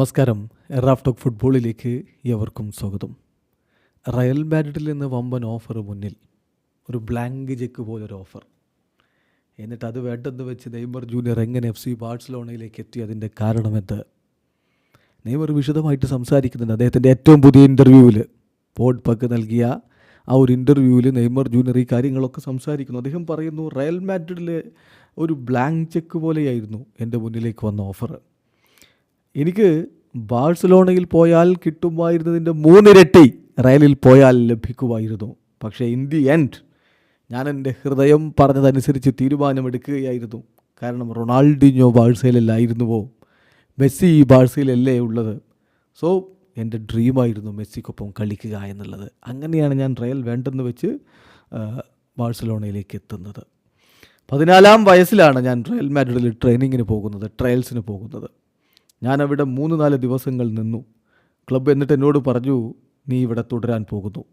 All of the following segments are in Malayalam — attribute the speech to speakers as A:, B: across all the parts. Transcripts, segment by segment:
A: നമസ്കാരം. എറാഫ് ടോക്ക് ഫുട്ബോളിലേക്ക് എവർക്കും സ്വാഗതം. റയൽ മാഡ്രിഡിൽ നിന്ന് വമ്പൻ ഓഫർ മുന്നിൽ. ഒരു ബ്ലാങ്ക് ചെക്ക് പോലൊരു ഓഫർ. എന്നിട്ട് അത് വേണ്ടെന്ന് വെച്ച് നെയ്മർ ജൂനിയർ എങ്ങനെ എഫ് സി ബാഴ്സലോണയിലേക്ക് എത്തി? അതിന്റെ കാരണമെന്ത് നെയ്മർ വിശദമായിട്ട് സംസാരിക്കുന്നുണ്ട് അദ്ദേഹത്തിന്റെ ഏറ്റവും പുതിയ ഇന്റർവ്യൂവിൽ. പോഡ് പക്ക് നൽകിയ ആ ഒരു ഇന്റർവ്യൂവിൽ നെയ്മർ ജൂനിയർ ഈ കാര്യങ്ങളൊക്കെ സംസാരിക്കുന്നു. അദ്ദേഹം പറയുന്നു റയൽ മാഡ്രിഡിലെ ഒരു ബ്ലാങ്ക് ചെക്ക് പോലെയായിരുന്നു എന്റെ മുന്നിലേക്ക് വന്ന ഓഫർ എനിക്ക് ബാഴ്സലോണയിൽ പോയാൽ കിട്ടുമായിരുന്നതിന്റെ മൂന്നിരട്ടി റയലിൽ പോയാൽ ലഭിക്കുമായിരുന്നു. പക്ഷേ ഇൻ ദി എൻഡ് ഞാൻ എന്റെ ഹൃദയം പറഞ്ഞതനുസരിച്ച് തീരുമാനമെടുക്കുകയായിരുന്നു. കാരണം റൊണാൾഡിഞ്ഞോ ബാഴ്സയിലല്ലായിരുന്നുവോ മെസ്സി ഈ ബാഴ്സയിലല്ലേ ഉള്ളത്? സോ എന്റെ ഡ്രീമായിരുന്നു മെസ്സിക്കൊപ്പം കളിക്കുക എന്നുള്ളത്. അങ്ങനെയാണ് ഞാൻ റയൽ വേണ്ടെന്ന് വെച്ച് ബാഴ്സലോണയിലേക്ക് എത്തുന്നത്. പതിനാലാം വയസ്സിലാണ് ഞാൻ റയൽ മാഡ്രിഡിൽ ട്രെയിനിങ്ങിന് പോകുന്നത് ട്രയൽസിന് പോകുന്നത്. ഞാൻ അവിടെ മൂന്ന് നാല് ദിവസങ്ങൾ നിന്നു. ക്ലബ്ബ് എന്നിട്ട് എന്നോട് പറഞ്ഞു നീ ഇവിടെ തുടരാൻ പോകുന്നു.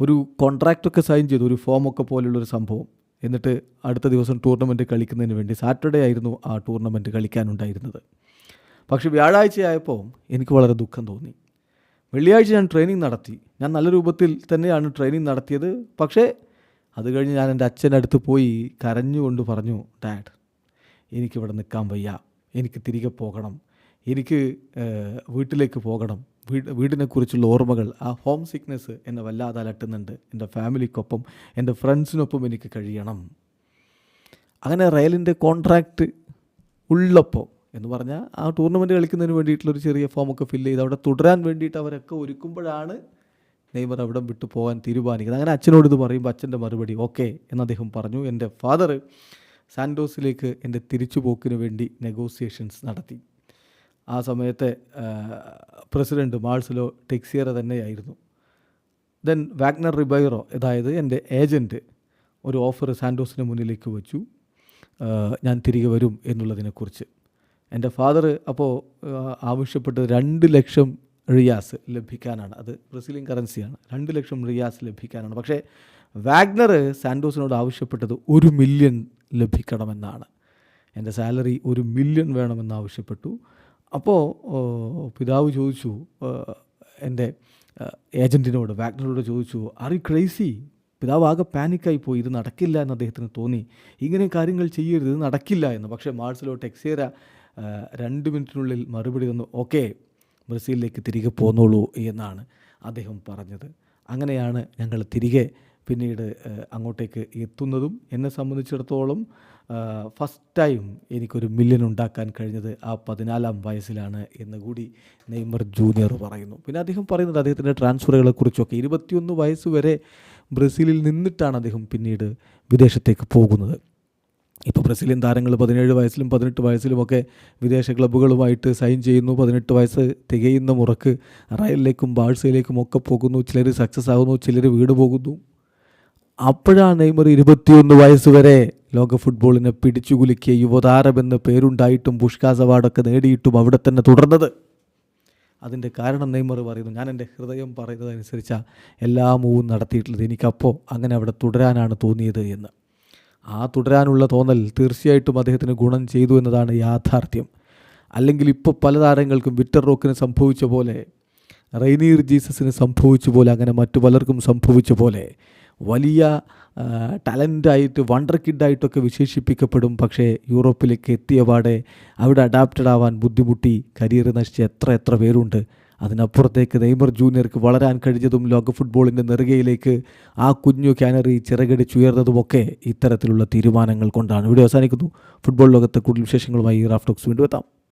A: ഒരു കോൺട്രാക്റ്റൊക്കെ സൈൻ ചെയ്തു ഒരു ഫോമൊക്കെ പോലുള്ളൊരു സംഭവം. എന്നിട്ട് അടുത്ത ദിവസം ടൂർണമെന്റ് കളിക്കുന്നതിന് വേണ്ടി സാറ്റർഡേ ആയിരുന്നു ആ ടൂർണമെന്റ് കളിക്കാനുണ്ടായിരുന്നത്. പക്ഷേ വ്യാഴാഴ്ചയായപ്പോൾ എനിക്ക് വളരെ ദുഃഖം തോന്നി. വെള്ളിയാഴ്ച ഞാൻ ട്രെയിനിങ് നടത്തി. ഞാൻ നല്ല രൂപത്തിൽ തന്നെയാണ് ട്രെയിനിങ് നടത്തിയത്. പക്ഷേ അത് കഴിഞ്ഞ് ഞാൻ എന്റെ അച്ഛന്റെ അടുത്ത് പോയി കരഞ്ഞുകൊണ്ട് പറഞ്ഞു ഡാഡ് എനിക്കിവിടെ നിൽക്കാൻ വയ്യ. എനിക്ക് തിരികെ പോകണം. എനിക്ക് വീട്ടിലേക്ക് പോകണം. വീട് വീടിനെക്കുറിച്ചുള്ള ഓർമ്മകൾ ആ ഹോം സിക്നെസ് എന്നെ വല്ലാതെ അലട്ടുന്നുണ്ട്. എന്റെ ഫാമിലിക്കൊപ്പം എന്റെ ഫ്രണ്ട്സിനൊപ്പം എനിക്ക് കഴിയണം. അങ്ങനെ റയലിന്റെ കോൺട്രാക്റ്റ് ഉള്ളപ്പോൾ എന്ന് പറഞ്ഞാൽ ആ ടൂർണമെന്റ് കളിക്കുന്നതിന് വേണ്ടിയിട്ടുള്ളൊരു ചെറിയ ഫോമൊക്കെ ഫില്ല് ചെയ്ത് അവിടെ തുടരാൻ വേണ്ടിയിട്ട് അവരൊക്കെ ഒരുക്കുമ്പോഴാണ് നെയ്മർ അവിടെ വിട്ടു പോകാൻ തീരുമാനിക്കുന്നത്. അങ്ങനെ അച്ഛനോട് ഇത് പറയുമ്പോൾ അച്ഛന്റെ മറുപടി ഓക്കെ എന്ന് അദ്ദേഹം പറഞ്ഞു. എന്റെ ഫാദർ സാൻഡോസിലേക്ക് എന്റെ തിരിച്ചുപോക്കിന് വേണ്ടി നെഗോസിയേഷൻസ് നടത്തി. ആ സമയത്തെ പ്രസിഡന്റ് മാൾസിലോ ടെക്സിയറ തന്നെയായിരുന്നു. ദെൻ വാഗ്നർ റിബൈറോ അതായത് എന്റെ ഏജന്റ് ഒരു ഓഫർ സാൻഡോസിന് മുന്നിലേക്ക് വെച്ചു. ഞാൻ തിരികെ വരും എന്നുള്ളതിനെക്കുറിച്ച്. എന്റെ ഫാദർ അപ്പോൾ ആവശ്യപ്പെട്ടത് രണ്ട് ലക്ഷം റിയാസ് ലഭിക്കാനാണ്. അത് ബ്രസീലിയൻ കറൻസിയാണ്. രണ്ട് ലക്ഷം റിയാസ് ലഭിക്കാനാണ്. പക്ഷേ വാഗ്നർ സാൻഡോസിനോട് ആവശ്യപ്പെട്ടത് ഒരു മില്യൺ ലഭിക്കണമെന്നാണ്. എന്റെ സാലറി ഒരു മില്യൺ വേണമെന്ന് ആവശ്യപ്പെട്ടു. അപ്പോൾ പിതാവ് ചോദിച്ചു എന്റെ ഏജന്റിനോട് വാഗ്നറോട് ചോദിച്ചു ആർ യു ക്രേസി പിതാവ് ആകെ പാനിക്കായി പോയി ഇത് നടക്കില്ല എന്ന് അദ്ദേഹത്തിന് തോന്നി. ഇങ്ങനെ കാര്യങ്ങൾ ചെയ്യരുത് ഇത് നടക്കില്ല എന്ന്. പക്ഷേ മാർസലോ ടെക്സേര രണ്ട് മിനിറ്റിനുള്ളിൽ മറുപടി തന്നു ഓക്കെ ബ്രസീലിലേക്ക് തിരികെ പോന്നോളൂ എന്നാണ് അദ്ദേഹം പറഞ്ഞത്. അങ്ങനെയാണ് ഞങ്ങൾ തിരികെ പിന്നീട് അങ്ങോട്ടേക്ക് എത്തുന്നതും എന്നെ സംബന്ധിച്ചിടത്തോളം ഫസ്റ്റ് ടൈം എനിക്കൊരു മില്യൺ ഉണ്ടാക്കാൻ കഴിഞ്ഞത് ആ പതിനാലാം വയസ്സിലാണ് എന്ന് കൂടി നെയ്മർ ജൂനിയർ പറയുന്നു. പിന്നെ അദ്ദേഹം പറയുന്നത് അദ്ദേഹത്തിന്റെ ട്രാൻസ്ഫറുകളെക്കുറിച്ചൊക്കെ ഇരുപത്തിയൊന്ന് വയസ്സ് വരെ ബ്രസീലിൽ നിന്നിട്ടാണ് അദ്ദേഹം പിന്നീട് വിദേശത്തേക്ക് പോകുന്നത്. ഇപ്പോൾ ബ്രസീലിയൻ താരങ്ങൾ പതിനേഴ് വയസ്സിലും പതിനെട്ട് വയസ്സിലുമൊക്കെ വിദേശ ക്ലബ്ബുകളുമായിട്ട് സൈൻ ചെയ്യുന്നു. പതിനെട്ട് വയസ്സ് തികയുന്ന മുറക്ക് റയലിലേക്കും ബാഴ്സയിലേക്കും ഒക്കെ പോകുന്നു. ചിലർ സക്സസ് ആകുന്നു ചിലർ വീട് പോകുന്നു. അപ്പോഴാണ് നെയ്മർ ഇരുപത്തിയൊന്ന് വയസ്സ് വരെ ലോക ഫുട്ബോളിനെ പിടിച്ചുകുലുക്കിയ യുവതാരമെന്ന് പേരുണ്ടായിട്ടും പുഷ്കാസ് അവാർഡൊക്കെ നേടിയിട്ടും അവിടെ തന്നെ തുടർന്നത്. അതിന്റെ കാരണം നെയ്മർ പറയുന്നു ഞാൻ എന്റെ ഹൃദയം പറയുന്നതനുസരിച്ചാണ് എല്ലാ മൂവും നടത്തിയിട്ടുള്ളത്. എനിക്കപ്പോൾ അങ്ങനെ അവിടെ തുടരാനാണ് തോന്നിയത് എന്ന്. ആ തുടരാനുള്ള തോന്നൽ തീർച്ചയായിട്ടും അദ്ദേഹത്തിന് ഗുണം ചെയ്തു എന്നതാണ് യാഥാർത്ഥ്യം. അല്ലെങ്കിൽ ഇപ്പോൾ പല താരങ്ങൾക്കും വിക്ടർ റോക്കിന് സംഭവിച്ച പോലെ റെയ്നീർ ജീസസിന് സംഭവിച്ച പോലെ അങ്ങനെ മറ്റു പലർക്കും സംഭവിച്ച പോലെ വലിയ ടാലന്റായിട്ട് വണ്ടർ കിഡായിട്ടൊക്കെ വിശേഷിപ്പിക്കപ്പെടും. പക്ഷേ യൂറോപ്പിലേക്ക് എത്തിയ പാടെ അവിടെ അഡാപ്റ്റഡ് ആവാൻ ബുദ്ധിമുട്ടി. കരിയർ നശിച്ച എത്ര എത്ര പേരുണ്ട്. അതിനപ്പുറത്തേക്ക് നെയ്മർ ജൂനിയർക്ക് വളരാൻ കഴിഞ്ഞതും ലോക ഫുട്ബോളിന്റെ നെറുകയിലേക്ക് ആ കുഞ്ഞു കാനറി ചിറകടിച്ചുയർന്നതുമൊക്കെ ഇത്തരത്തിലുള്ള തീരുമാനങ്ങൾ കൊണ്ടാണ്. ഇവിടെ അവസാനിക്കുന്നു. ഫുട്ബോൾ ലോകത്തെ കൂടുതൽ വിശേഷങ്ങളുമായി റാഫ്റ്റോക്സ് വീണ്ടും എത്താം.